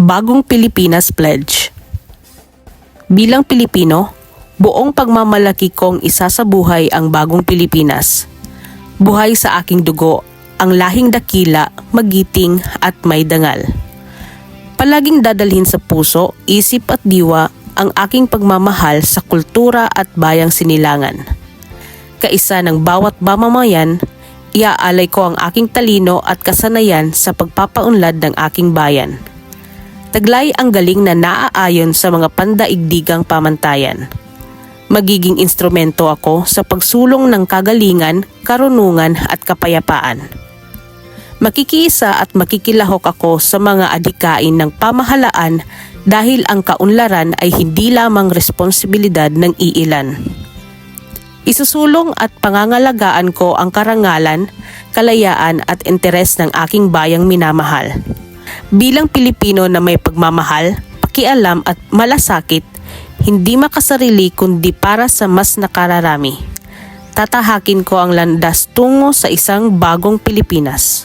Bagong Pilipinas Pledge Bilang Pilipino, buong pagmamalaki kong isa sa buhay ang bagong Pilipinas. Buhay sa aking dugo, ang lahing dakila, magiting at may dangal. Palaging dadalhin sa puso, isip at diwa ang aking pagmamahal sa kultura at bayang sinilangan. Kaisa ng bawat mamamayan, iaalay ko ang aking talino at kasanayan sa pagpapaunlad ng aking bayan. Taglay ang galing na naaayon sa mga pandaigdigang pamantayan. Magiging instrumento ako sa pagsulong ng kagalingan, karunungan at kapayapaan. Makikiisa at makikilahok ako sa mga adikain ng pamahalaan dahil ang kaunlaran ay hindi lamang responsibilidad ng iilan. Isusulong at pangangalagaan ko ang karangalan, kalayaan at interes ng aking bayang minamahal. Bilang Pilipino na may pagmamahal, pakialam at malasakit, hindi makasarili kundi para sa mas nakararami. Tatahakin ko ang landas tungo sa isang bagong Pilipinas.